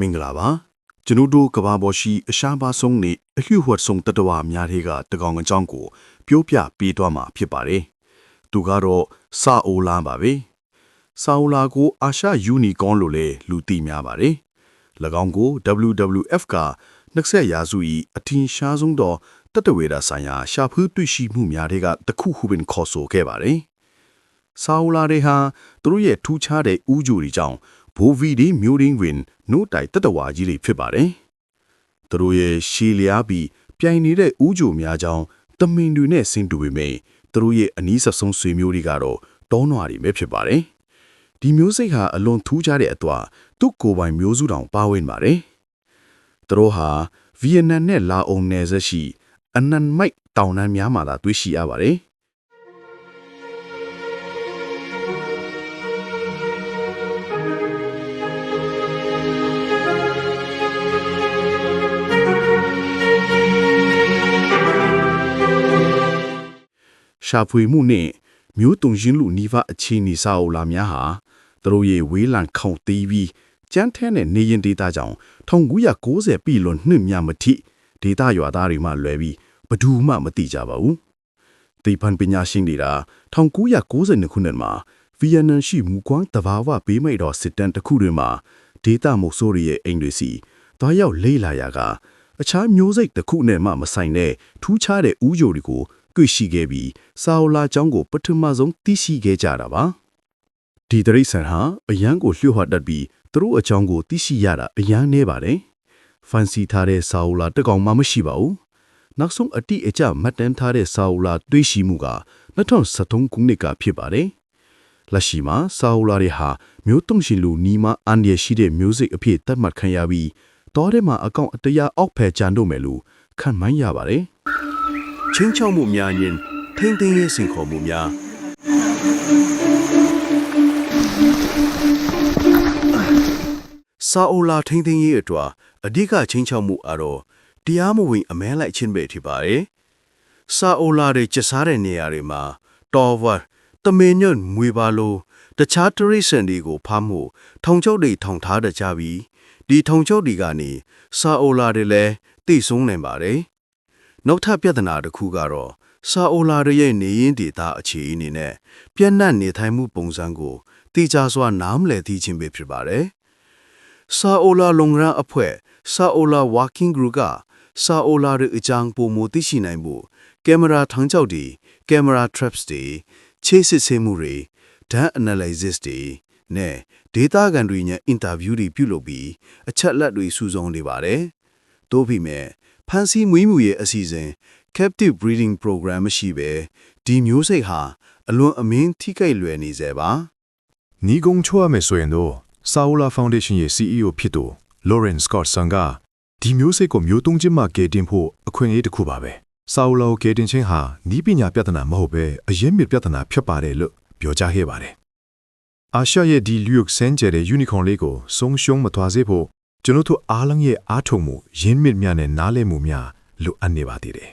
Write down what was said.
မင်္ဂလာပါကျွန်တော်တို့ကဘာပေါ်ရှိအရှားပါဆုံးနေအလှဝတ်ဆုံးတတဝအများတွေကတကောင်အကြောင်းကို ပြောပြပေးသွားမှာဖြစ်ပါတယ်သူကတော့စာအိုလာပါပဲစာအိုလာကိုအာရှယူနီကွန်လို့လည်းလူသိများပါတယ်၎င်းကို WWF က20ရာစု၏အထင်ရှားဆုံးသောတတဝေဒဆိုင်ရာရှာဖူးတွေ့ရှိမှုများတွေကတစ်ခုခုပင်ခေါ်ဆိုခဲ့ပါတယ်ဆာအိုလာတွေဟာသူတို့ရဲ့ထူးခြားတဲ့ဥကြိုတွေကြောင့် ဘိုဗီဒီမျိုးရင်းဝင်နှုတ်တိုင်တတဝါကြီးတွေဖြစ်ပါတယ်။သူတို့ရဲ့ရှည်လျားပြီးပြိုင်နေတဲ့ဥကြိုများကြောင့်တမင်တွေနဲ့ဆင်းတူပေမဲ့သူတို့ရဲ့အနီးဆက်ဆုံးဆွေမျိုးတွေကတော့တောနွားတွေပဲဖြစ်ပါတယ်။ဒီမျိုးစိတ်ဟာအလွန်ထူးခြားတဲ့အသွာသူ့ကိုယ်ပိုင်မျိုးစုတောင်ပါဝင်ပါတယ်။သူတို့ဟာဗီယက်နမ်နဲ့လာအိုနယ်စပ်ရှိအနန်မိုက်တောင်တန်းများမှာသာတွေ့ရှိရပါတယ်။ ရှာဖွေမှုနဲ့မျိုးတုံရင်းလူနီးပါးအခြေအနေစာအုပ်လာများဟာသူတို့ရဲ့ဝေးလံခေါင်သေးပြီးကြမ်းထဲတဲ့နေရင်ဒေတာကြောင့်1990ပြည်လွန်နှစ်မြမထိဒေတာရွာသားတွေမှလွယ်ပြီးဘယ်သူမှမသိကြပါဘူး။ဒီပန်ပညာရှင်တွေက1992ခုနှစ်မှာဗီယက်နမ်ရှိမူကွမ်းတဘာဝဘေးမိတ်တော်စစ်တမ်းတစ်ခုတွင်မှာဒေတာမိုဆိုရီရဲ့အိမ်တွေစီတွားရောက်လေးလာရာကအခြားမျိုးစိတ်တစ်ခုနဲ့မှမဆိုင်တဲ့ထူးခြားတဲ့ဥကြိုတွေကို တွေ့ရှိခဲ့ပြီးစာအုပ်လာကျောင်းကိုပထမဆုံးသိရှိခဲ့ကြတာပါဒီတရိษံဟာအရန်ကိုလျှို့ဝှက်တတ်ပြီးသူတို့အကြောင်းကိုသိရှိရတာအရန်နေပါတယ်ဖန်စီထားတဲ့စာအုပ်လာတစ်ကောင်မှမရှိပါဘူးနောက်ဆုံးအတိအကျမှတ်တမ်းထားတဲ့စာအုပ်လာတွေ့ရှိမှုက2013ခုနှစ်ကဖြစ်ပါတယ်လက်ရှိမှာစာအုပ်လာတွေဟာမျိုးတုံရှင်လူနီးမအန်ရရှိတဲ့မျိုးစိတ်အဖြစ်သတ်မှတ်ခံရပြီးတောထဲမှာအကောင့်အတရားအောက်ဖယ်ကြံတော့မယ်လို့ခံမှန်းရပါတယ် ချင်းချောက်မှုများရင်ထိမ့်သိမ်းရေးစင်ခေါ်မှုများစာအိုလာထိမ့်သိမ်းရေးအတွက်အဓိကချင်းချောက်မှုအတော့တရားမဝင်အမဲလိုက်ချင်းပဲဖြစ်ပါတယ်စာအိုလာတွေကျစားတဲ့နေရာတွေမှာတော်ဝတ်တမင်ညွန့်မွေပါလိုတခြားတရိစံတွေကိုဖမ်းမှုထုံချုပ်တွေထောင်ထားတကြပြီးဒီထုံချုပ်တွေကနေစာအိုလာတွေလည်းတိဆုံးနေပါတယ် နောက်ထပ်ပြဿနာတစ်ခုကတော့စာအိုလာတွေရဲ့နေရင်ဒေတာအခြေအနေနဲ့ပြန့်နှံ့နေထိုင်မှုပုံစံကိုတိကျစွာနားမလည်သိခြင်းပဲဖြစ်ပါတယ်စာအိုလာလုံရန်အဖွဲ့စာအိုလာ working group ကစာအိုလာရဲ့အကြောင်းပုံမသိရှိနိုင်ဖို့ကင်မရာထောင်ချောက်တွေကင်မရာ traps တွေချေးစစ်ဆေးမှုတွေ data analysis တွေနဲ့ data ကန်တွေနဲ့ interview တွေပြုလုပ်ပြီးအချက်လက်တွေစုဆောင်းနေပါတယ်။သို့ပေမဲ့ ဖန်စီမွေးမှုရဲ့အစီအစဉ် captive breeding program မရှိပဲဒီမျိုးစိတ်ဟာအလွန်အမင်းထိခိုက်လွယ်နေစေပါနီဂုံချွာမယ်ဆိုရင်တော့ဆာအိုလာဖောင်ဒေးရှင်းရဲ့ CEO ဖြစ်သူ Lauren Scott ဆန်ကဒီမျိုးစိတ်ကိုမျိုးတုံးချင်းမှကယ်တင်ဖို့အခွင့်အရေးတစ်ခုပါပဲဆာအိုလာကိုကယ်တင်ခြင်းဟာနီးပညာပြဿနာမဟုတ်ပဲအရင်းမြစ်ပြဿနာဖြစ်ပါတယ်လို့ပြောကြားခဲ့ပါတယ်အာရှရဲ့ဒီလူယုတ်ဆန်းကျဲတဲ့ unicorn လေးကိုဆုံးရှုံးမသွားစေဖို့ ကျွန်တော်တို့အားလုံးရဲ့အားထုတ်မှုရင်းမြစ်များနဲ့နားလည်မှုများလိုအပ်နေပါသေးတယ်